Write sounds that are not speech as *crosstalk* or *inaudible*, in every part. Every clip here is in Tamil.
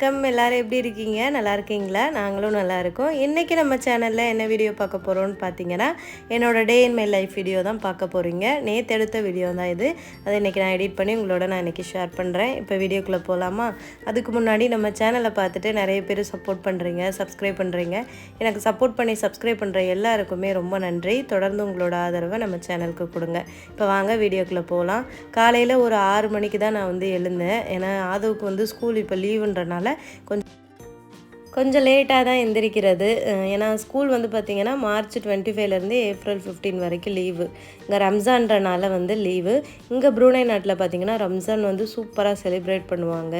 வணக்கம். எல்லாரும் எப்படி இருக்கீங்க? நல்லா இருக்கீங்களா? நாங்களும் நல்லா இருக்கோம். இன்றைக்கி நம்ம சேனலில் என்ன வீடியோ பார்க்க போகிறோம்னு பார்த்தீங்கன்னா என்னோட day in my life video தான் பார்க்க போகிறீங்க நேற்று எடுத்த வீடியோ தான் இது. அதை இன்றைக்கி நான் எடிட் பண்ணி உங்களோட நான் இன்றைக்கி ஷேர் பண்ணுறேன் இப்போ வீடியோக்குள்ளே போகலாமா அதுக்கு முன்னாடி நம்ம சேனலை பார்த்துட்டு நிறைய பேர் சப்போர்ட் பண்ணுறீங்க சப்ஸ்கிரைப் பண்ணுறீங்க எனக்கு சப்போர்ட் பண்ணி சப்ஸ்கிரைப் பண்ணுற எல்லாருக்குமே ரொம்ப நன்றி. தொடர்ந்து உங்களோட ஆதரவை நம்ம சேனலுக்கு கொடுங்க. இப்போ வாங்க வீடியோக்குள்ளே போகலாம் காலையில் ஒரு ஆறு மணிக்கு தான் நான் வந்து எழுந்தேன். ஏன்னா ஆதவுக்கு வந்து ஸ்கூல் இப்போ லீவுன்றனால கொஞ்சம் கொஞ்சம் லேட்டாக தான் எந்திரிக்கிறது. ஏன்னா ஸ்கூல் வந்து பார்த்திங்கன்னா மார்ச் டுவெண்ட்டி ஃபைவ்லேருந்து ஏப்ரல் ஃபிஃப்டீன் வரைக்கும் லீவு இங்கே ரம்ஜான்றனால வந்து லீவு இங்கே ப்ரூனை நாட்டில் பார்த்திங்கன்னா ரம்ஜான் வந்து சூப்பராக செலிப்ரேட் பண்ணுவாங்க.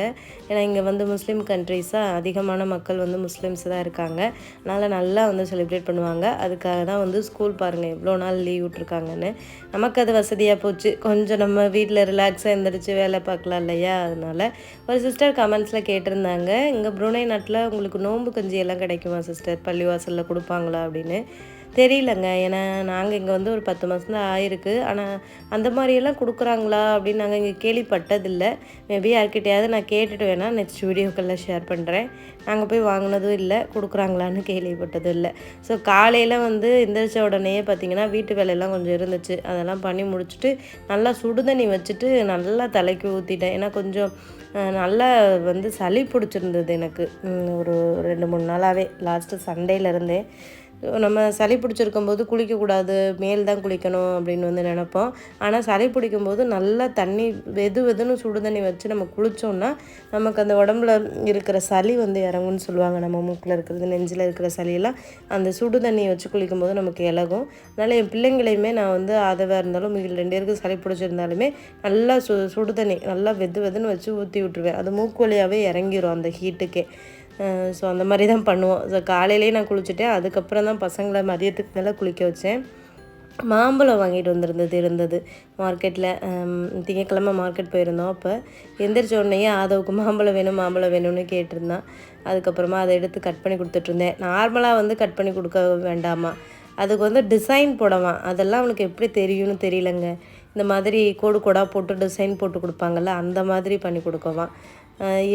ஏன்னா இங்கே வந்து முஸ்லீம் கண்ட்ரீஸாக அதிகமான மக்கள் வந்து முஸ்லீம்ஸ் தான் இருக்காங்க. அதனால் நல்லா வந்து செலிப்ரேட் பண்ணுவாங்க. அதுக்காக தான் வந்து ஸ்கூல் பாருங்கள் எவ்வளோ நாள் லீவ் விட்ருக்காங்கன்னு நமக்கு அது வசதியாக போச்சு. கொஞ்சம் நம்ம வீட்டில் ரிலாக்ஸாக எந்திரிச்சு வேலை பார்க்கலாம் இல்லையா? அதனால ஒரு சிஸ்டர் கமெண்ட்ஸில் கேட்டிருந்தாங்க. இங்கே ப்ரூனை நாட்டில் உங்களுக்கு நோன்பு கஞ்சி எல்லாம் கிடைக்குமா சிஸ்டர்? பள்ளிவாசலில் கொடுப்பாங்களா அப்படின்னு. தெரியலங்க. ஏன்னா நாங்கள் இங்கே வந்து ஒரு பத்து மாதம் தான் ஆயிருக்கு. ஆனால் அந்த மாதிரியெல்லாம் கொடுக்குறாங்களா அப்படின்னு நாங்கள் இங்கே கேள்விப்பட்டதில்லை. மேபி யார்கிட்டையாவது நான் கேட்டுட்டு வேணால் நெக்ஸ்ட் வீடியோக்கெல்லாம் ஷேர் பண்ணுறேன் நாங்கள் போய் வாங்கினதும் இல்லை கொடுக்குறாங்களான்னு கேள்விப்பட்டதும் இல்லை ஸோ காலையில் வந்து எந்திரிச்ச உடனே பார்த்தீங்கன்னா வீட்டு வேலையெல்லாம் கொஞ்சம் இருந்துச்சு. அதெல்லாம் பண்ணி முடிச்சுட்டு நல்லா சுடுதண்ணி வச்சுட்டு நல்லா தலைக்கு ஊற்றிட்டேன் ஏன்னா கொஞ்சம் நல்லா வந்து சளி பிடிச்சிருந்தது எனக்கு. ஒரு ரெண்டு மூணு நாளாகவே லாஸ்ட்டு சண்டேலேருந்தே. நம்ம சளி பிடிச்சிருக்கும் போது குளிக்கக்கூடாது மேல் தான் குளிக்கணும் அப்படின்னு வந்து நினப்போம். ஆனால் சளி பிடிக்கும் போது நல்லா தண்ணி வெது வெதுன்னு சுடு தண்ணி வச்சு நம்ம குளித்தோம்னா நமக்கு அந்த உடம்புல இருக்கிற சளி வந்து இறங்கும்னு சொல்லுவாங்க. நம்ம மூக்கில் இருக்கிறது நெஞ்சில் இருக்கிற சளியெல்லாம் அந்த சுடு தண்ணியை வச்சு குளிக்கும் போது நமக்கு இலகும். அதனால் என் பிள்ளைங்களையுமே நான் வந்து அதவாக இருந்தாலும் மிக ரெண்டு பேருக்கு சளி பிடிச்சிருந்தாலுமே நல்லா சு சுடு தண்ணி நல்லா வெது வெதுன்னு வச்சு ஊற்றி விட்ருவேன் அது மூக்கு வழியாகவே இறங்கிரும் அந்த ஹீட்டுக்கே ஸோ அந்த மாதிரி தான் பண்ணுவோம். ஸோ காலையிலேயே நான் குளிச்சுட்டேன். அதுக்கப்புறம் தான் பசங்களை மதியத்துக்கு மேலே குளிக்க வச்சேன். மாம்பழம் வாங்கிட்டு வந்திருந்தது இருந்தது. மார்க்கெட்டில் திங்கக்கிழமை மார்க்கெட் போயிருந்தோம் அப்போ. எந்திரிச்ச உடனேயே ஆதவுக்கு மாம்பழம் வேணும் மாம்பழம் வேணும்னு கேட்டிருந்தான். அதுக்கப்புறமா அதை எடுத்து கட் பண்ணி கொடுத்துட்ருந்தேன் நார்மலாக வந்து கட் பண்ணி கொடுக்க வேண்டாமா? அதுக்கு வந்து டிசைன் போடவான் அதெல்லாம் அவனுக்கு எப்படி தெரியும்னு தெரியலங்க. இந்த மாதிரி கோடு கோடாக போட்டு டிசைன் போட்டு கொடுப்பாங்கல்ல அந்த மாதிரி பண்ணி கொடுக்கவான்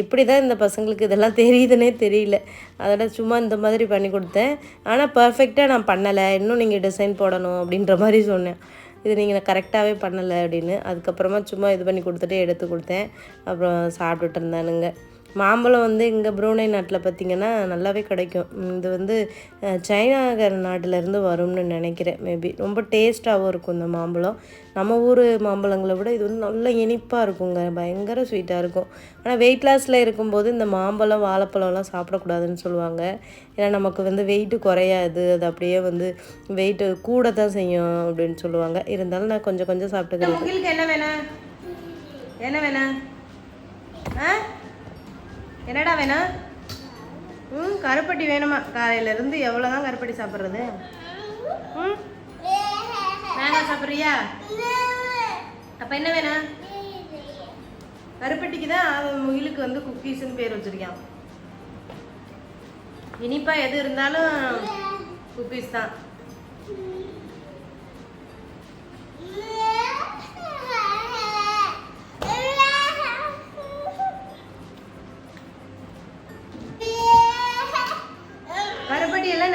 எப்படி தான் இந்த பசங்களுக்கு இதெல்லாம் தெரியுதுன்னே தெரியல. அதோட சும்மா இந்த மாதிரி பண்ணி கொடுத்தேன். ஆனால் பர்ஃபெக்டாக நான் பண்ணலை. இன்னும் நீங்கள் டிசைன் போடணும் அப்படின்ற மாதிரி சொன்னேன். இது நீங்கள் கரெக்டாகவே பண்ணலை அப்படின்னு. அதுக்கப்புறமா சும்மா இது பண்ணி கொடுத்துட்டு எடுத்து கொடுத்தேன். அப்புறம் சாப்பிட்டுட்டு இருந்தானுங்க. மாம்பழம் வந்து இங்கே ப்ரூனை நாட்டில் பார்த்திங்கன்னா நல்லாவே கிடைக்கும். இது வந்து சைனாகர் நாட்டிலேருந்து வரும்னு நினைக்கிறேன். மேபி ரொம்ப டேஸ்ட்டாகவும் இருக்கும் இந்த மாம்பழம். நம்ம ஊர் மாம்பழங்களை விட இது வந்து நல்ல இனிப்பாக இருக்குங்க. பயங்கர ஸ்வீட்டாக இருக்கும். ஆனால் வெயிட் லாஸில் இருக்கும்போது இந்த மாம்பழம் வாழைப்பழம்லாம் சாப்பிடக்கூடாதுன்னு சொல்லுவாங்க. ஏன்னா நமக்கு வந்து வெயிட்டு குறையாது. அது அப்படியே வந்து வெயிட்டு கூட தான் செய்யும் அப்படின்னு சொல்லுவாங்க. இருந்தாலும் நான் கொஞ்சம் கொஞ்சம் சாப்பிட்டுக்கிறேன். என்ன வேணா என்ன வேணா ஆ? என்னடா வேணும் ம் கருப்பட்டி வேணுமா? காலையிலேருந்து எவ்வளோ தான் கருப்பட்டி சாப்பிட்றது? ம்? வேணாம் சாப்பிட்றியா? அப்போ என்ன வேணும் கருப்பட்டிக்கு தான் அவன் முகிலுக்கு வந்து குக்கீஸ்ன்னு பேர் வச்சுருக்கான். இனிப்பா எது இருந்தாலும் குக்கீஸ் தான்.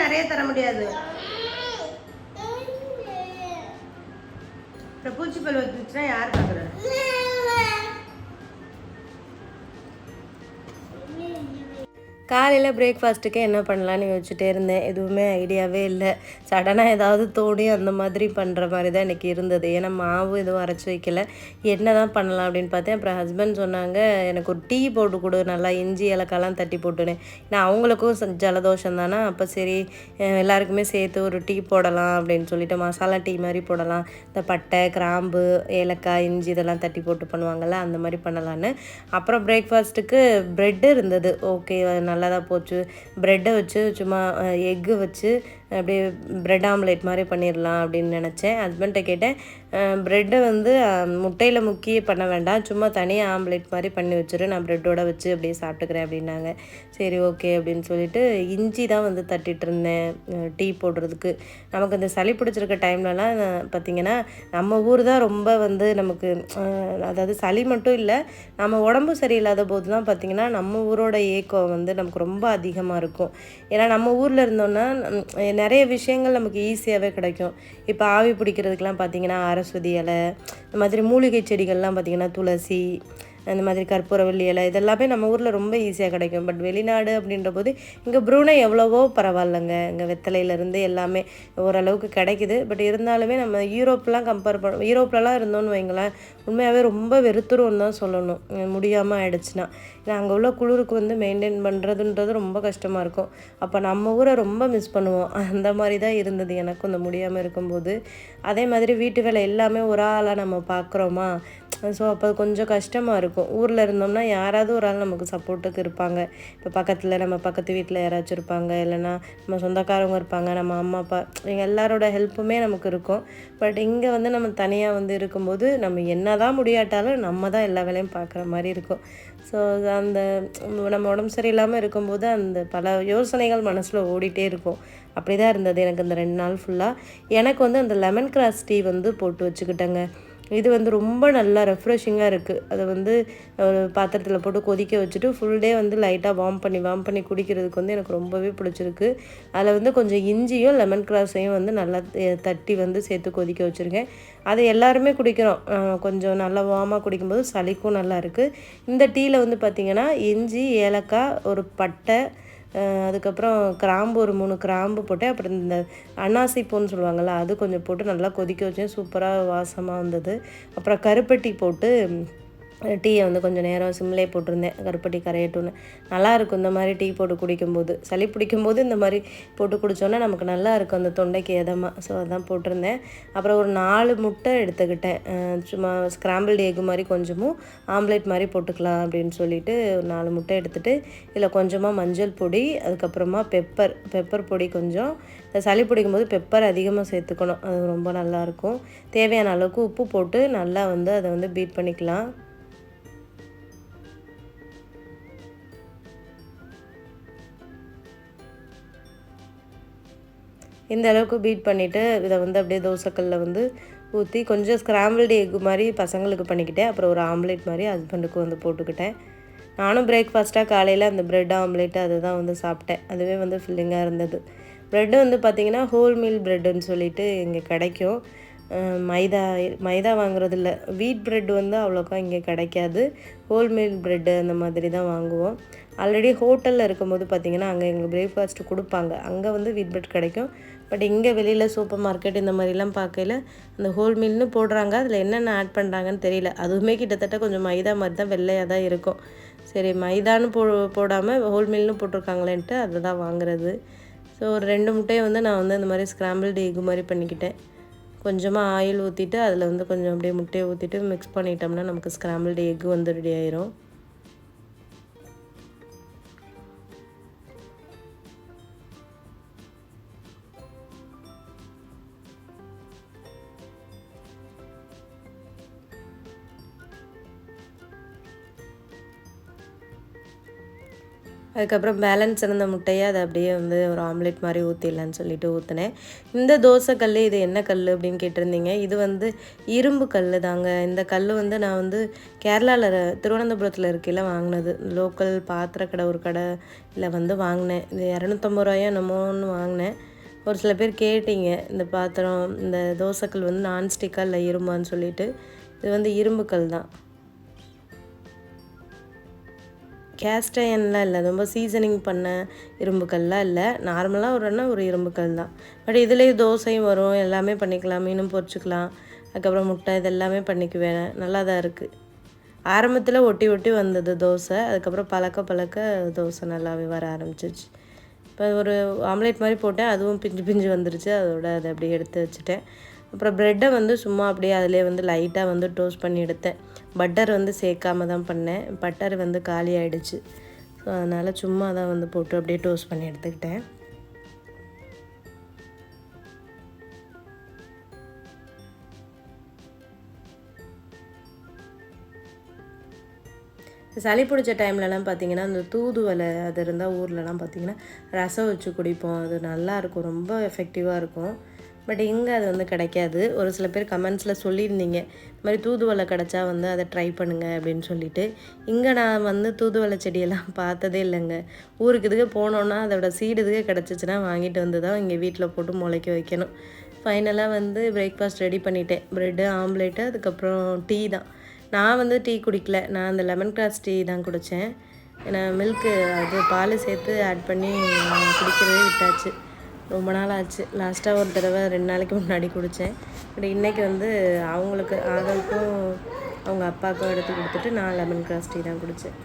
நிறைய தர முடியாது. அப்புறம் பூச்சிப்பல் வந்துச்சுன்னா யார் பார்க்குறது? காலையில் பிரேக்ஃபாஸ்ட்டுக்கு என்ன பண்ணலான்னு யோசிச்சுட்டே இருந்தேன். எதுவுமே ஐடியாவே இல்லை. சடனாக ஏதாவது தோணி அந்த மாதிரி பண்ணுற மாதிரி தான் எனக்கு இருந்தது. ஏன்னா மாவு எதுவும் அரைச்சி வைக்கல. என்ன தான் பண்ணலாம் அப்படின்னு பார்த்தேன். அப்புறம் ஹஸ்பண்ட் சொன்னாங்க எனக்கு ஒரு டீ போட்டு கொடு. நல்லா இஞ்சி இலக்காலாம் தட்டி போட்டுனேன். நான் அவங்களுக்கும் ச- ஜலதோஷம் தானே அப்போ சரி எல்லாருக்குமே சேர்த்து ஒரு டீ போடலாம் அப்படின்னு சொல்லிட்டு மசாலா டீ மாதிரி போடலாம். இந்த பட்டை கிராம்பு ஏலக்காய் இஞ்சி இதெல்லாம் தட்டி போட்டு பண்ணுவாங்கள்ல அந்த மாதிரி பண்ணலான்னு. அப்புறம் பிரேக்ஃபாஸ்ட்டுக்கு ப்ரெட்டு இருந்தது. ஓகே நல்லா தான் போச்சு. ப்ரெட்டை வச்சு சும்மா எக்கு வச்சு அப்படியே ப்ரெட் ஆம்லேட் மாதிரி பண்ணிடலாம் அப்படின்னு நினச்சேன். ஹஸ்பண்ட்டை கேட்டேன் ப்ரெட்டை வந்து முட்டையில் முக்கி பண்ண வேண்டாம். சும்மா தனியாக ஆம்லேட் மாதிரி பண்ணி வச்சுரு. நான் ப்ரெட்டோட வச்சு அப்படியே சாப்பிட்டுக்கிறேன் அப்படின்னாங்க. சரி ஓகே அப்படின்னு சொல்லிட்டு இஞ்சி தான் வந்து தட்டிகிட்டு இருந்தேன் டீ போடுறதுக்கு. நமக்கு இந்த சளி பிடிச்சிருக்க டைம்லலாம் பார்த்திங்கன்னா நம்ம ஊர் தான் ரொம்ப வந்து நமக்கு அதாவது சளி மட்டும் இல்லை நம்ம உடம்பு சரியில்லாத போது தான் பார்த்திங்கன்னா நம்ம ஊரோட ஏக்கம் வந்து நமக்கு ரொம்ப அதிகமாக இருக்கும். ஏன்னா நம்ம ஊரில் இருந்தோன்னா நிறைய விஷயங்கள் நமக்கு ஈஸியாகவே கிடைக்கும். இப்போ ஆவி பிடிக்கிறதுக்கெலாம் பார்த்திங்கன்னா அரசுதி இலை இந்த மாதிரி மூலிகை செடிகள்லாம் பார்த்திங்கன்னா துளசி அந்த மாதிரி கற்பூரவள்ளி இலை இதெல்லாமே நம்ம ஊரில் ரொம்ப ஈஸியாக கிடைக்கும். பட் வெளிநாடு அப்படின்ற போது இங்கே ப்ரூனை எவ்வளவோ பரவாயில்லைங்க. இங்கே வெத்தலையிலேருந்து எல்லாமே ஓரளவுக்கு கிடைக்குது. பட் இருந்தாலுமே நம்ம யூரோப்லாம் கம்பேர் பண்ண யூரோப்லலாம் இருந்தோம்னு வைங்களேன் உண்மையாகவே ரொம்ப வெறுத்துருவோம் தான் சொல்லணும். முடியாமல் ஆயிடுச்சுன்னா. ஏன்னா அங்கே உள்ள குளிருக்கு வந்து மெயின்டைன் பண்ணுறதுன்றது ரொம்ப கஷ்டமாக இருக்கும். அப்போ நம்ம ஊரை ரொம்ப மிஸ் பண்ணுவோம். அந்த மாதிரி தான் இருந்தது எனக்கும் இந்த முடியாமல் இருக்கும்போது. அதே மாதிரி வீட்டு வேலை எல்லாமே ஒரு ஆளாக நம்ம பார்க்குறோமா ஸோ அப்போ கொஞ்சம் கஷ்டமாக இருக்கும். ஊரில் இருந்தோம்னா யாராவது ஒரு ஆள் நமக்கு சப்போர்ட்டுக்கு இருப்பாங்க. இப்போ பக்கத்தில் நம்ம பக்கத்து வீட்டில் யாராச்சும் இருப்பாங்க. இல்லைன்னா நம்ம சொந்தக்காரவங்க இருப்பாங்க. நம்ம அம்மா அப்பா இவங்க எல்லாரோட ஹெல்ப்புமே நமக்கு இருக்கும். பட் இங்கே வந்து நம்ம தனியாக வந்து இருக்கும்போது நம்ம என்ன தான் முடியாட்டாலும் நம்ம தான் எல்லா வேலையும் பார்க்குற மாதிரி இருக்கும். ஸோ அந்த நம்ம உடம்பு சரியில்லாமல் இருக்கும்போது அந்த பல யோசனைகள் மனசில் ஓடிட்டே இருக்கும். அப்படி தான் இருந்தது எனக்கு இந்த ரெண்டு நாள் ஃபுல்லாக எனக்கு வந்து அந்த லெமன் கிராஸ் டீ வந்து போட்டு வச்சுக்கிட்டேங்க. இது வந்து ரொம்ப நல்லா ரெஃப்ரெஷிங்காக இருக்குது அதை வந்து ஒரு பாத்திரத்தில் போட்டு கொதிக்க வச்சுட்டு ஃபுல் டே வந்து லைட்டாக வார்ம் பண்ணி வார்ம் பண்ணி குடிக்கிறதுக்கு வந்து எனக்கு ரொம்பவே பிடிச்சிருக்கு. அதில் வந்து கொஞ்சம் இஞ்சியும் லெமன் கிராஸையும் வந்து நல்லா தட்டி வந்து சேர்த்து கொதிக்க வச்சுருக்கேன். அதை எல்லாருமே குடிக்கிறோம். கொஞ்சம் நல்லா வார்மாக குடிக்கும்போது சளிக்கும் நல்லா இருக்குது இந்த டீயில் வந்து பார்த்திங்கன்னா இஞ்சி ஏலக்காய் ஒரு பட்டை அதுக்கப்புறம் கிராம்பு ஒரு மூணு கிராம்பு போட்டு அப்புறம் இந்த அன்னாசிப்பூன்னு சொல்லுவாங்கள்ல அது கொஞ்சம் போட்டு நல்லா கொதிக்க வச்சேன். சூப்பராக வாசமாக வந்தது. அப்புறம் கருப்பட்டி போட்டு டீயை வந்து கொஞ்சம் நேரம் சிம்லே போட்டிருந்தேன். கருப்பட்டி கரையட்டும்னு. நல்லாயிருக்கும் இந்த மாதிரி டீ போட்டு குடிக்கும்போது. சளி பிடிக்கும்போது இந்த மாதிரி போட்டு குடித்தோன்னா நமக்கு நல்லா இருக்கும் அந்த தொண்டைக்கு எதமாக ஸோ அதான் போட்டிருந்தேன். அப்புறம் ஒரு நாலு முட்டை எடுத்துக்கிட்டேன். சும்மா ஸ்க்ராம்பிள்டு எக் மாதிரி கொஞ்சமும் ஆம்லேட் மாதிரி போட்டுக்கலாம் அப்படின்னு சொல்லிட்டு ஒரு நாலு முட்டை எடுத்துகிட்டு இதில் கொஞ்சமாக மஞ்சள் பொடி அதுக்கப்புறமா பெப்பர் பெப்பர் பொடி கொஞ்சம். இந்த சளி பிடிக்கும் போது பெப்பர் அதிகமாக சேர்த்துக்கணும். அது ரொம்ப நல்லாயிருக்கும் தேவையான அளவுக்கு உப்பு போட்டு நல்லா வந்து அதை வந்து பீட் பண்ணிக்கலாம். இந்த அளவுக்கு பீட் பண்ணிவிட்டு இதை வந்து அப்படியே தோசைக்கல்லில் வந்து ஊற்றி கொஞ்சம் ஸ்க்ராம்பிள்டு எக் மாதிரி பசங்களுக்கு பண்ணிக்கிட்டேன். அப்புறம் ஒரு ஆம்லேட் மாதிரி ஹஸ்பண்டுக்கு வந்து போட்டுக்கிட்டேன். நானும் பிரேக்ஃபாஸ்ட்டாக காலையில் அந்த ப்ரெட் ஆம்லேட்டு அதை தான் வந்து சாப்பிட்டேன். அதுவே வந்து ஃபில்லிங்காக இருந்தது. ப்ரெட்டு வந்து பார்த்திங்கன்னா ஹோல் மீல் ப்ரெட்டுன்னு சொல்லிட்டு இங்கே கிடைக்கும். மைதா மைதா வாங்குறது இல்லை. வீட் ப்ரெட் வந்து அவ்வளோக்கா இங்கே கிடைக்காது. ஹோல் மீல் ப்ரெட்டு அந்த மாதிரி தான் வாங்குவோம். ஆல்ரெடி ஹோட்டலில் இருக்கும்போது பார்த்திங்கன்னா அங்கே எங்களுக்கு பிரேக்ஃபாஸ்ட் கொடுப்பாங்க. அங்கே வந்து வீட் பிரெட் கிடைக்கும். பட் இங்கே வெளியில் சூப்பர் மார்க்கெட் இந்த மாதிரிலாம் பார்க்கையில அந்த ஹோல் மீல்னு போடுறாங்க. அதில் என்னென்ன ஆட் பண்ணுறாங்கன்னு தெரியல. அதுவுமே கிட்டத்தட்ட கொஞ்சம் மைதா மாதிரி தான் வெள்ளையாக தான் இருக்கும். சரி மைதான்னு போ போடாமல் ஹோல் மீல்னு போட்டிருக்காங்களேன்ட்டு அதை தான் வாங்குறது. ஸோ ஒரு ரெண்டு முட்டையை வந்து நான் வந்து இந்த மாதிரி ஸ்க்ராம்பிள்டு எக் மாதிரி பண்ணிக்கிட்டேன். கொஞ்சமாக ஆயில் ஊற்றிட்டு அதில் வந்து கொஞ்சம் அப்படியே முட்டையை ஊற்றிட்டு மிக்ஸ் பண்ணிட்டோம்னா நமக்கு ஸ்க்ராம்பிள்டு எக் வந்து ரெடி ஆயிரும். அதுக்கப்புறம் பேலன்ஸ் இருந்த முட்டையை அதை அப்படியே வந்து ஒரு ஆம்லெட் மாதிரி ஊற்றிடலான்னு சொல்லிட்டு ஊற்றினேன் இந்த தோசை கல் இது என்ன கல் அப்படின்னு கேட்டிருந்தீங்க? இது வந்து இரும்பு கல் தாங்க. இந்த கல் வந்து நான் வந்து கேரளாவில் திருவனந்தபுரத்தில் இருக்கையில் வாங்கினது. லோக்கல் பாத்திர கடை ஒரு கடையில் வந்து வாங்கினேன். இது இரநூத்தம்பது ரூபாயோ என்னமோன்னு வாங்கினேன். ஒரு சில பேர் கேட்டீங்க இந்த பாத்திரம் இந்த தோசைக்கல் வந்து நான்ஸ்டிக்கா இல்லை இரும்பான்னு சொல்லிட்டு. இது வந்து இரும்பு கல் தான். கேஸ்ட் அயன்லாம் இல்லை. ரொம்ப சீசனிங் பண்ண இரும்புக்கல்லாம் இல்லை. நார்மலாக ஒரு ஒரு இரும்புக்கல் தான். பட் இதுலேயே தோசையும் வரும். எல்லாமே பண்ணிக்கலாம். மீனும் பொரிச்சுக்கலாம். அதுக்கப்புறம் முட்டை இதெல்லாமே பண்ணிக்குவேன். நல்லா தான் இருக்குது ஆரம்பத்தில் ஒட்டி ஒட்டி வந்தது தோசை. அதுக்கப்புறம் பழக்க பழக்க தோசை நல்லாவே வர ஆரம்பிச்சிச்சு இப்போ ஒரு ஆம்லேட் மாதிரி போட்டேன். அதுவும் பிஞ்சு பிஞ்சு வந்துருச்சு. அதோட அதை அப்படியே எடுத்து வச்சுட்டேன். அப்புறம் ப்ரெட்டை வந்து சும்மா அப்படியே அதிலே வந்து லைட்டாக வந்து டோஸ்ட் பண்ணி எடுத்தேன். பட்டர் வந்து சேர்க்காம தான் பண்ணேன். பட்டர் வந்து காலி ஆகிடுச்சு ஸோ அதனால் சும்மா தான் வந்து போட்டு அப்படியே டோஸ்ட் பண்ணி எடுத்துக்கிட்டேன். சளி பிடிச்ச டைம்லலாம் பார்த்தீங்கன்னா இந்த தூதுவலை அது இருந்தால் ஊர்லலாம் பார்த்தீங்கன்னா ரசம் வச்சு குடிப்போம். அது நல்லாயிருக்கும் ரொம்ப எஃபெக்டிவாக இருக்கும். பட் இங்கே அது வந்து கிடைக்காது. ஒரு சில பேர் கமெண்ட்ஸில் சொல்லியிருந்தீங்க. இந்த மாதிரி தூதுவளை கிடச்சா வந்து அதை ட்ரை பண்ணுங்க அப்படின்னு சொல்லிட்டு. இங்கே நான் வந்து தூதுவளை செடியெல்லாம் *laughs* பார்த்ததே இல்லைங்க. ஊருக்கு இதுக்கு போனோன்னா அதோட சீடு இதுக்கு கிடச்சிச்சின்னா வாங்கிட்டு வந்து தான் இங்கே வீட்டில் போட்டு முளைக்க வைக்கணும். ஃபைனலாக வந்து பிரேக்ஃபாஸ்ட் ரெடி பண்ணிட்டேன். ப்ரெட்டு ஆம்லேட்டு அதுக்கப்புறம் டீ தான். நான் வந்து டீ குடிக்கல. நான் அந்த லெமன் கிராஸ் டீ தான் குடித்தேன் ஏன்னா மில்க்கு அது பால் சேர்த்து ஆட் பண்ணி குடிக்கிறதே விட்டாச்சு. ரொம்ப நாள் ஆச்சு. லாஸ்ட்டாக ஒரு தடவை ரெண்டு நாளைக்கு முன்னாடி குடித்தேன் பட் இன்றைக்கி வந்து அவங்களுக்கு ஆகலுக்கும் அவங்க அப்பாவுக்கும் எடுத்து கொடுத்துட்டு நான் லெமன் கிராஸ் டீ தான் குடித்தேன்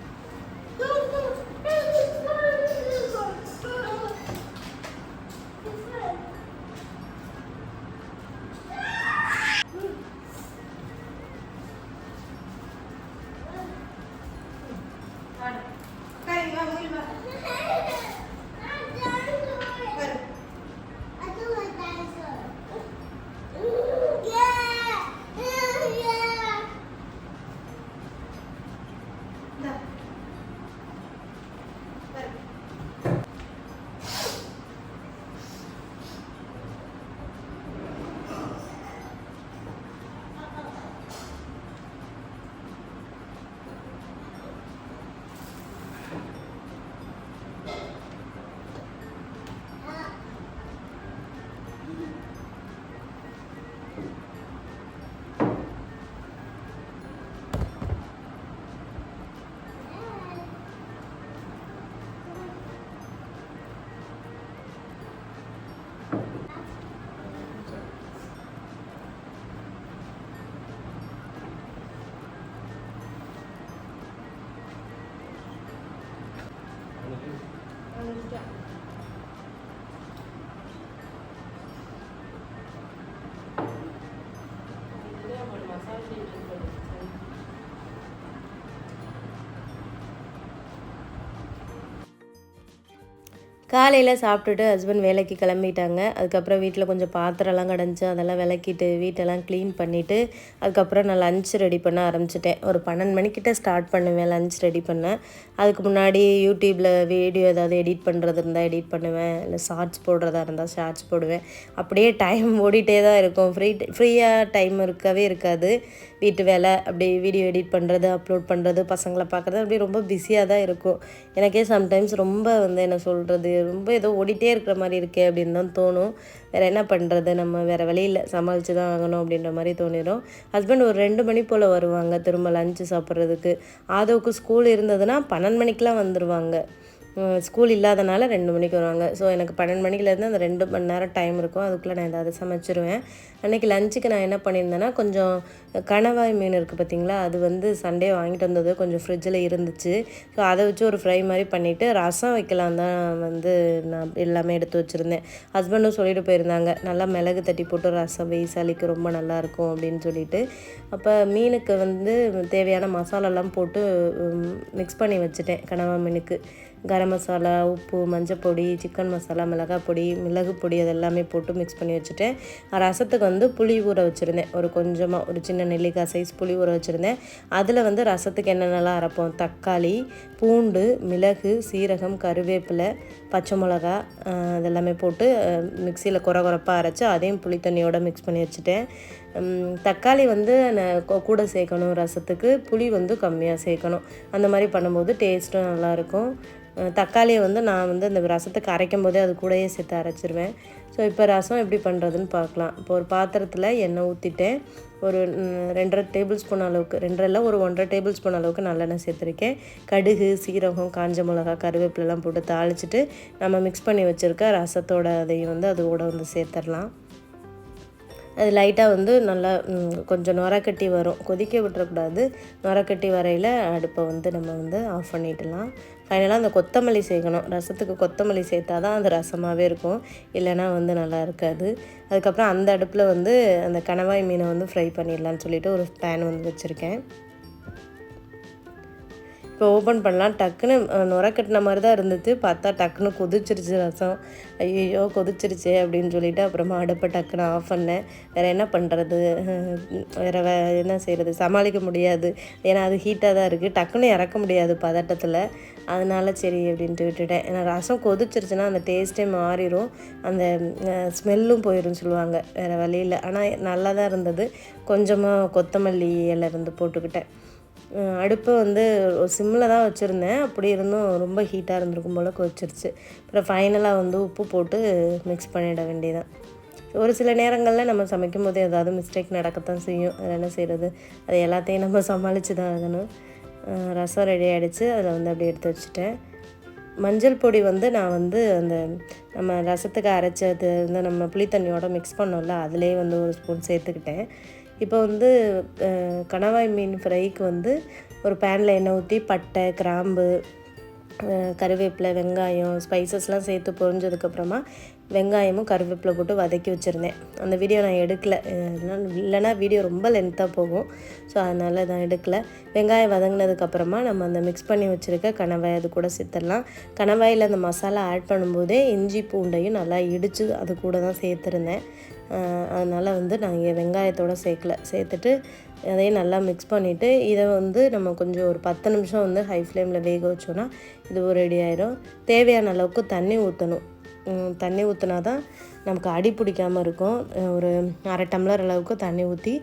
காலையில் சாப்பிட்டுட்டு ஹஸ்பண்ட் வேலைக்கு கிளம்பிட்டாங்க. அதுக்கப்புறம் வீட்டில் கொஞ்சம் பாத்திரம்லாம் கிடந்துச்சு அதெல்லாம் விளக்கிட்டு வீட்டெல்லாம் க்ளீன் பண்ணிவிட்டு அதுக்கப்புறம் நான் லஞ்ச் ரெடி பண்ண ஆரம்பிச்சிட்டேன். ஒரு பன்னெண்டு மணிக்கிட்ட ஸ்டார்ட் பண்ணுவேன் லஞ்ச் ரெடி பண்ணேன் அதுக்கு முன்னாடி யூடியூப்பில் வீடியோ ஏதாவது எடிட் பண்ணுறது இருந்தால் எடிட் பண்ணுவேன். இல்லை ஷார்ட்ஸ் போடுறதா இருந்தால் ஷார்ட்ஸ் போடுவேன். அப்படியே டைம் *laughs* ஓடிட்டே தான் இருக்கும். ஃப்ரீ ஃப்ரீயாக டைம் இருக்கவே இருக்காது. வீட்டு வேலை அப்படி வீடியோ எடிட் பண்ணுறது அப்லோட் பண்ணுறது பசங்களை பார்க்குறது அப்படி ரொம்ப பிஸியாக தான் இருக்கும். எனக்கே சம்டைம்ஸ் ரொம்ப வந்து என்ன சொல்கிறது ரொம்ப ஏதோ ஓடிட்டே இருக்கிற மாதிரி இருக்கே அப்படின்னு தான் தோணும். வேறு என்ன பண்ணுறது நம்ம வேறு வழியில் சமாளித்து தான் ஆகணும் அப்படின்ற மாதிரி தோணிடும் ஹஸ்பண்ட் ஒரு ரெண்டு மணி போல் வருவாங்க திரும்ப லஞ்சு சாப்பிட்றதுக்கு. ஆதோவுக்கு ஸ்கூல் இருந்ததுன்னா பன்னெண்டு மணிக்கெலாம் வந்துடுவாங்க ஸ்கூல் இல்லாதனால ரெண்டு மணிக்கு வருவாங்க. ஸோ எனக்கு பன்னெண்டு மணிலேருந்து அந்த ரெண்டு மணி நேரம் டைம் இருக்கும். அதுக்குள்ளே நான் ஏதாவது சமைச்சிருவேன். அன்றைக்கி லஞ்சுக்கு நான் என்ன பண்ணியிருந்தேன்னா கொஞ்சம் கணவாய் மீன் இருக்குது பார்த்தீங்களா? அது வந்து சண்டே வாங்கிட்டு வந்தது. கொஞ்சம் ஃப்ரிட்ஜில் இருந்துச்சு. ஸோ அதை வச்சு ஒரு ஃப்ரை மாதிரி பண்ணிவிட்டு ரசம் வைக்கலாம் தான் வந்து நான் எல்லாமே எடுத்து வச்சுருந்தேன். ஹஸ்பண்டும் சொல்லிட்டு போயிருந்தாங்க நல்லா மிளகு தட்டி போட்டு ரசம் வை சளிக்கு ரொம்ப நல்லாயிருக்கும் அப்படின்னு சொல்லிட்டு. அப்போ மீனுக்கு வந்து தேவையான மசாலாலாம் போட்டு மிக்ஸ் பண்ணி வச்சுட்டேன் கனவா மீனுக்கு. கரம் மசாலா உப்பு மஞ்சப்பொடி சிக்கன் மசாலா மிளகாய் பொடி மிளகு பொடி அதெல்லாமே போட்டு மிக்ஸ் பண்ணி வச்சுட்டேன் ரசத்துக்கு வந்து புளி ஊற வச்சுருந்தேன். ஒரு கொஞ்சமாக ஒரு சின்ன நெல்லிக்காய் சைஸ் புளி ஊற வச்சுருந்தேன். அதில் வந்து ரசத்துக்கு என்னென்னலாம் அரைப்போம்? தக்காளி பூண்டு மிளகு சீரகம் கருவேப்பிலை பச்சை மிளகா அதெல்லாமே போட்டு மிக்சியில் குறை குறைப்பாக அரைச்சி அதையும் புளி தண்ணியோட மிக்ஸ் பண்ணி வச்சுட்டேன். தக்காளி வந்து கூட சேர்க்கணும் ரசத்துக்கு. புளி வந்து கம்மியாக சேர்க்கணும். அந்த மாதிரி பண்ணும்போது டேஸ்ட்டும் நல்லாயிருக்கும் தக்காளியை வந்து நான் வந்து அந்த ரசத்துக்கு அரைக்கும் போதே அது கூடயே சேர்த்து அரைச்சிருவேன். ஸோ இப்போ ரசம் எப்படி பண்ணுறதுன்னு பார்க்கலாம். இப்போ ஒரு பாத்திரத்தில் எண்ணெய் ஊற்றிட்டேன் ஒரு ரெண்டரை டேபிள் ஸ்பூன் அளவுக்கு ரெண்டரை ஒரு ஒன்றரை டேபிள் ஸ்பூன் அளவுக்கு நல்லெண்ணெய் சேர்த்துருக்கேன். கடுகு சீரகம் காஞ்ச மிளகா கருவேப்பிலெலாம் போட்டு தாளிச்சிட்டு நம்ம மிக்ஸ் பண்ணி வச்சுருக்க ரசத்தோட அதையும் வந்து அது கூட வந்து சேர்த்துடலாம் அது லைட்டாக வந்து நல்லா கொஞ்சம் நுரக்கட்டி வரும். கொதிக்க விட்டுறக்கூடாது. நுரக்கட்டி வரையில் அடுப்பை வந்து நம்ம வந்து ஆஃப் பண்ணிடலாம். ஃபைனலாக அந்த கொத்தமல்லி சேர்க்கணும். ரசத்துக்கு கொத்தமல்லி சேர்த்தா தான் அது ரசமாகவே இருக்கும். இல்லைன்னா வந்து நல்லா இருக்காது. அதுக்கப்புறம் அந்த அடுப்பில் வந்து அந்த கணவாய் மீனை வந்து ஃப்ரை பண்ணிடலான்னு சொல்லிட்டு ஒரு பேன் வந்து வச்சுருக்கேன். இப்போ ஓப்பன் பண்ணலாம். டக்குன்னு நுர கட்டின மாதிரி தான் இருந்தது. பார்த்தா டக்குன்னு கொதிச்சிருச்சு ரசம். ஐயோ கொதிச்சிருச்சே அப்படின்னு சொல்லிட்டு அப்புறமா அடுப்பை டக்குன்னு ஆஃப் பண்ணேன். வேறு என்ன பண்ணுறது வேறு வே என்ன செய்கிறது சமாளிக்க முடியாது. ஏன்னா அது ஹீட்டாக தான் இருக்குது டக்குன்னு இறக்க முடியாது பதட்டத்தில். அதனால சரி அப்படின்ட்டு விட்டுட்டேன். ஏன்னா ரசம் கொதிச்சிருச்சுன்னா அந்த டேஸ்ட்டே மாறிடும் அந்த ஸ்மெல்லும் போயிடும் சொல்லுவாங்க. வேறு வழியில் ஆனால் நல்லா தான் இருந்தது. கொஞ்சமாக கொத்தமல்லி இலை இருந்து போட்டுக்கிட்டேன். அடுப்பை வந்து சிம்மில் தான் வச்சுருந்தேன். அப்படி இருந்தும் ரொம்ப ஹீட்டாக இருந்திருக்கும் போல வச்சிருச்சு. அப்புறம் ஃபைனலாக வந்து உப்பு போட்டு மிக்ஸ் பண்ணிட வேண்டியதான் ஒரு சில நேரங்களில் நம்ம சமைக்கும் போது ஏதாவது மிஸ்டேக் நடக்கத்தான் செய்யும். அதில் என்ன செய்கிறது அது எல்லாத்தையும் நம்ம சமாளித்து தான் ஆகணும் ரசம் ரெடி ஆகிடுச்சு அதில் வந்து அப்படியே எடுத்து வச்சுட்டேன். மஞ்சள் பொடி வந்து நான் வந்து அந்த நம்ம ரசத்துக்கு அரைச்சது வந்து நம்ம புளித்தண்ணியோட மிக்ஸ் பண்ணோம்ல அதுலேயே வந்து ஒரு ஸ்பூன் சேர்த்துக்கிட்டேன். இப்போ வந்து கணவாய் மீன் ஃப்ரைக்கு வந்து ஒரு பேனில் எண்ணெய் ஊற்றி பட்டை கிராம்பு கருவேப்பிலை வெங்காயம் ஸ்பைசஸ்லாம் சேர்த்து பொரிஞ்சதுக்கப்புறமா வெங்காயமும் கருவேப்பிலை போட்டு வதக்கி வச்சுருந்தேன். அந்த வீடியோ நான் எடுக்கலை. இல்லைனா இல்லைன்னா- வீடியோ ரொம்ப லென்த்தாக போகும். ஸோ அதனால் நான் எடுக்கலை. வெங்காயம் வதங்கினதுக்கப்புறமா நம்ம அந்த மிக்ஸ் பண்ணி வச்சுருக்க கணவாய் அது கூட சேர்த்துடலாம். கணவாயில் அந்த மசாலா ஆட் பண்ணும்போதே இஞ்சி பூண்டையும் நல்லா இடித்து அது கூட தான் சேர்த்துருந்தேன். அதனால் வந்து நான் இங்கே வெங்காயத்தோடு சேர்க்கல. சேர்த்துட்டு அதையும் நல்லா மிக்ஸ் பண்ணிவிட்டு இதை வந்து நம்ம கொஞ்சம் ஒரு பத்து நிமிஷம் வந்து ஹை ஃப்ளேமில் வேக வச்சோன்னா இது ரெடி ஆயிரும். தேவையான அளவுக்கு தண்ணி ஊற்றணும் தண்ணி ஊற்றினா தான் நமக்கு அடி பிடிக்காமல் இருக்கும். ஒரு அரை டம்ளர் அளவுக்கு தண்ணி ஊற்றி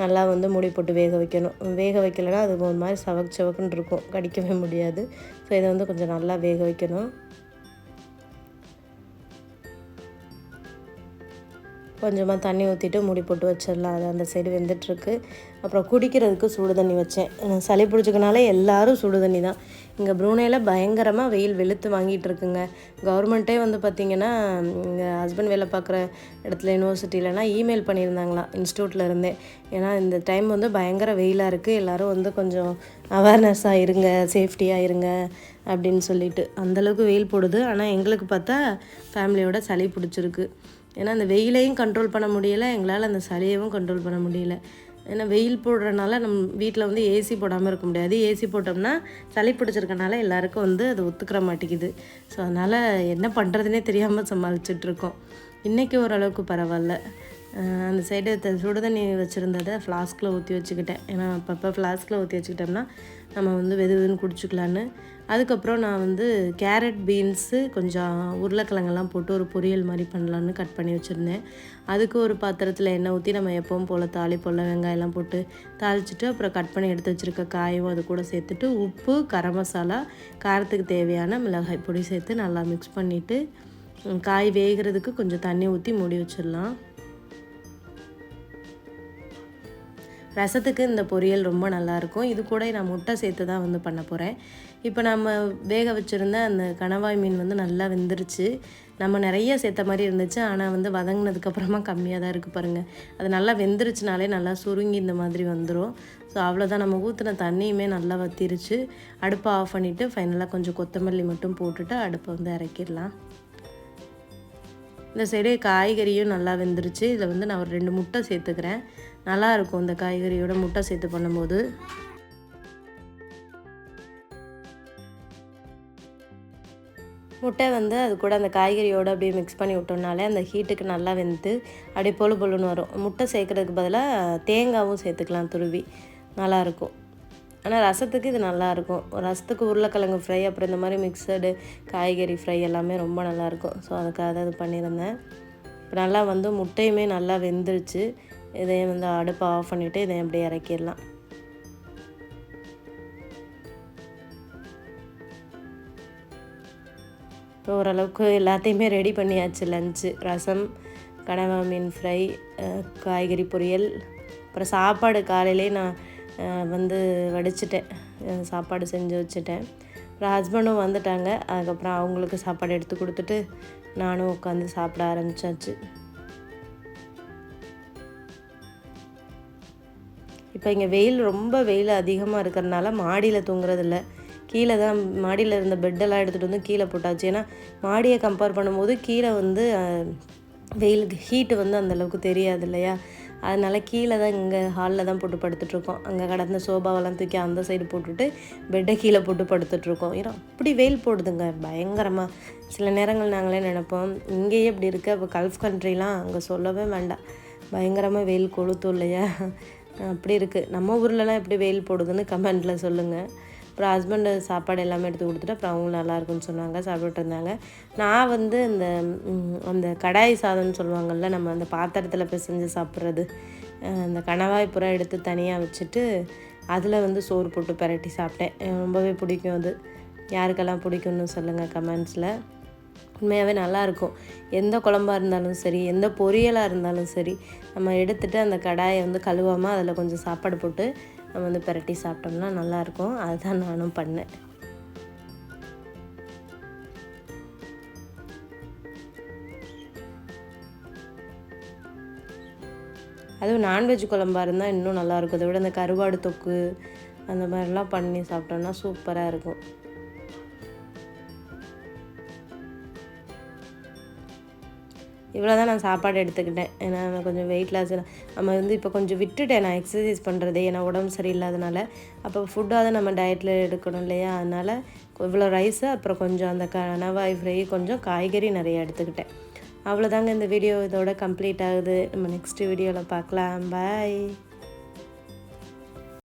நல்லா வந்து மூடி போட்டு வேக வைக்கணும். வேக வைக்கலைன்னா அது ஒரு மாதிரி சவக்கு சவக்குன்னு இருக்கும். கடிக்கவே முடியாது. ஸோ இதை வந்து கொஞ்சம் நல்லா வேக வைக்கணும். கொஞ்சமாக தண்ணி ஊற்றிட்டு மூடி போட்டு வச்சிடலாம். அது அந்த சைடு வெந்துட்டுருக்கு. அப்புறம் குடிக்கிறதுக்கு சுடு தண்ணி வச்சேன். சளி பிடிச்சிக்கனால எல்லாரும் சுடு தண்ணி தான். இங்கே ப்ரூனேயில் பயங்கரமாக வெயில் வெளுத்து வாங்கிட்டு இருக்குங்க. கவர்மெண்ட்டே வந்து பார்த்திங்கன்னா இங்கே ஹஸ்பண்ட் வேலை பார்க்குற இடத்துல யூனிவர்சிட்டிலலாம் இமெயில் பண்ணியிருந்தாங்களாம் இன்ஸ்டியூட்டில் இருந்தே. ஏன்னா இந்த டைம் வந்து பயங்கர வெயிலாக இருக்குது எல்லோரும் வந்து கொஞ்சம் அவேர்னஸாக இருங்க சேஃப்டியாக இருங்க அப்படின்னு சொல்லிட்டு. அந்தளவுக்கு வெயில் போடுது. ஆனால் எங்களுக்கு பார்த்தா ஃபேமிலியோட சளி பிடிச்சிருக்கு. ஏன்னா அந்த வெயிலையும் கண்ட்ரோல் பண்ண முடியலை. எங்களால் அந்த சளியவும் கண்ட்ரோல் பண்ண முடியல. ஏன்னா வெயில் போடுறனால நம்ம வீட்டில் வந்து ஏசி போடாமல் இருக்க முடியாது. ஏசி போட்டோம்னா சளி பிடிச்சிருக்கனால எல்லாருக்கும் வந்து அது ஒத்துக்கிற மாட்டேங்குது. ஸோ அதனால் என்ன பண்ணுறதுனே தெரியாமல் சமாளிச்சிட்ருக்கோம். இன்றைக்கி ஓரளவுக்கு பரவாயில்ல அந்த சைடு சுடுதண்ணி வச்சுருந்ததை ஃப்ளாஸ்கில் ஊற்றி வச்சுக்கிட்டேன். ஏன்னா அப்பப்போ ஃப்ளாஸ்கில் ஊற்றி வச்சுக்கிட்டோம்னா நம்ம வந்து வெது வெதுன்னு குடிச்சிக்கலான்னு. அதுக்கப்புறம் நான் வந்து கேரட் பீன்ஸு கொஞ்சம் உருளைக்கிழங்கெல்லாம் போட்டு ஒரு பொரியல் மாதிரி பண்ணலான்னு கட் பண்ணி வச்சுருந்தேன். அதுக்கு ஒரு பாத்திரத்தில் எண்ணெய் ஊற்றி நம்ம எப்பவும் போல் தாளிப்பொல்ல வெங்காயம்லாம் போட்டு தாளிச்சிட்டு அப்புறம் கட் பண்ணி எடுத்து வச்சுருக்க காயும் அது கூட சேர்த்துட்டு உப்பு கரம் மசாலா காரத்துக்கு தேவையான மிளகாய் பொடி சேர்த்து நல்லா மிக்ஸ் பண்ணிவிட்டு காய் வேகிறதுக்கு கொஞ்சம் தண்ணி ஊற்றி மூடி வச்சிடலாம். ரசத்துக்கு இந்த பொரியல் ரொம்ப நல்லாயிருக்கும். இது கூட நான் முட்டை சேர்த்து தான் வந்து பண்ண போகிறேன் இப்போ நம்ம வேக வச்சுருந்த அந்த கணவாய் மீன் வந்து நல்லா வெந்துருச்சு. நம்ம நிறைய சேர்த்த மாதிரி இருந்துச்சு. ஆனால் வந்து வதங்கினதுக்கப்புறமா கம்மியாக தான் இருக்குது பாருங்கள் அது நல்லா வெந்துருச்சுனாலே நல்லா சுருங்கி இந்த மாதிரி வந்துடும் ஸோ அவ்வளோதான் நம்ம ஊற்றின தண்ணியுமே நல்லா வத்திருச்சு. அடுப்பை ஆஃப் பண்ணிவிட்டு ஃபைனலாக கொஞ்சம் கொத்தமல்லி மட்டும் போட்டுட்டு அடுப்பை வந்து இறக்கிடலாம். இந்த சைடு காய்கறியும் நல்லா வெந்துருச்சு. இதில் வந்து நான் ஒரு ரெண்டு முட்டை சேர்த்துக்கிறேன். நல்லாயிருக்கும் இந்த காய்கறியோட முட்டை சேர்த்து பண்ணும்போது. முட்டை வந்து அது கூட அந்த காய்கறியோடு அப்படியே மிக்ஸ் பண்ணி விட்டோம்னாலே அந்த ஹீட்டுக்கு நல்லா வெந்து அப்படியே பொழு பொழுன்னு வரும். முட்டை சேர்க்குறதுக்கு பதிலாக தேங்காவும் சேர்த்துக்கலாம் துருவி. நல்லாயிருக்கும். ஆனால் ரசத்துக்கு இது நல்லாயிருக்கும். ரசத்துக்கு உருளைக்கிழங்கு ஃப்ரை அப்புறம் இந்த மாதிரி மிக்சடு காய்கறி ஃப்ரை எல்லாமே ரொம்ப நல்லாயிருக்கும். ஸோ அதுக்காக தான் இது பண்ணியிருந்தேன். இப்போ நல்லா வந்து முட்டையுமே நல்லா வெந்துருச்சு. இதையும் வந்து அடுப்பை ஆஃப் பண்ணிவிட்டு இதையும் அப்படியே இறக்கிடலாம். இப்போ ஓரளவுக்கு எல்லாத்தையுமே ரெடி பண்ணியாச்சு. லஞ்சு ரசம் கனவா மீன் ஃப்ரை காய்கறி பொரியல் அப்புறம் சாப்பாடு காலையிலே நான் வந்து வடிச்சிட்டேன். சாப்பாடு செஞ்சு வச்சுட்டேன். அப்புறம் ஹஸ்பண்டும் வந்துட்டாங்க. அதுக்கப்புறம் அவங்களுக்கு சாப்பாடு எடுத்து கொடுத்துட்டு நானும் உட்காந்து சாப்பிட ஆரம்பித்தாச்சு இப்போ இங்கே வெயில் ரொம்ப வெயில் அதிகமாக இருக்கிறதுனால மாடியில் தூங்குறதில்ல. கீழே தான் மாடியில் இருந்த பெட்டெல்லாம் எடுத்துகிட்டு வந்து கீழே போட்டாச்சு. ஏன்னா மாடியை கம்பேர் பண்ணும்போது கீழே வந்து வெயிலுக்கு ஹீட்டு வந்து அந்தளவுக்கு தெரியாது இல்லையா? அதனால் கீழே தான் இங்கே ஹாலில் தான் போட்டு படுத்துட்ருக்கோம் அங்கே கடந்த சோபாவெல்லாம் தூக்கி அந்த சைடு போட்டுட்டு பெட்டை கீழே போட்டு படுத்துட்ருக்கோம் ஏன்னா அப்படி வெயில் போடுதுங்க. பயங்கரமாக சில நேரங்கள் நாங்களே நினைப்போம் இங்கேயே இப்படி இருக்க. இப்போ கல்ஃப் கண்ட்ரிலாம் அங்கே சொல்லவே வேண்டாம். பயங்கரமாக வெயில் கொளுத்தும் இல்லையா? அப்படி இருக்குது நம்ம ஊர்லலாம் எப்படி வெயில் போடுதுன்னு கமெண்ட்டில் சொல்லுங்கள் அப்புறம் ஹஸ்பண்டு சாப்பாடு எல்லாமே எடுத்து கொடுத்துட்டு அப்புறம் அவங்களும் நல்லாயிருக்குன்னு சொன்னாங்க சாப்பிட்டுட்டு இருந்தாங்க. நான் வந்து இந்த அந்த கடாய் சாதம்னு சொல்லுவாங்கள்ல நம்ம அந்த பாத்திரத்தில் பிசைஞ்சு சாப்பிட்றது அந்த கணவாய் புறா எடுத்து தனியாக வச்சுட்டு அதில் வந்து சோறு போட்டு பிரட்டி சாப்பிட்டேன். ரொம்பவே பிடிக்கும் அது. யாருக்கெல்லாம் பிடிக்கும்னு சொல்லுங்கள் கமெண்ட்ஸில். உண்மையாகவே நல்லாயிருக்கும் எந்த குழம்பா இருந்தாலும் சரி எந்த பொரியலாக இருந்தாலும் சரி நம்ம எடுத்துகிட்டு அந்த கடாயை வந்து கழுவாமல் அதில் கொஞ்சம் சாப்பாடு போட்டு நம்ம வந்து பிரட்டி சாப்பிட்டோம்னா நல்லாயிருக்கும் அதுதான் நானும் பண்ணேன். அதுவும் நான்வெஜ் குழம்பா இருந்தால் இன்னும் நல்லாயிருக்கும் அதை விட அந்த கருவாடு தொக்கு அந்த மாதிரிலாம் பண்ணி சாப்பிட்டோம்னா சூப்பராக இருக்கும். இவ்வளோ தான் நான் சாப்பாடு எடுத்துக்கிட்டேன். ஏன்னா நான் கொஞ்சம் வெயிட் லாஸ் நம்ம வந்து இப்போ கொஞ்சம் விட்டுட்டேன். நான் எக்ஸசைஸ் பண்ணுறது ஏன்னா உடம்பு சரியில்லாதனால. அப்போ ஃபுட்டாவது நம்ம டயட்டில் எடுக்கணும் இல்லையா? அதனால் இவ்வளோ ரைஸு அப்புறம் கொஞ்சம் அந்த கணவாய் ஃப்ரை கொஞ்சம் காய்கறி நிறைய எடுத்துக்கிட்டேன். அவ்வளோதாங்க இந்த வீடியோ இதோட கம்ப்ளீட் ஆகுது. நம்ம நெக்ஸ்ட் வீடியோவில் பார்க்கலாம். பாய்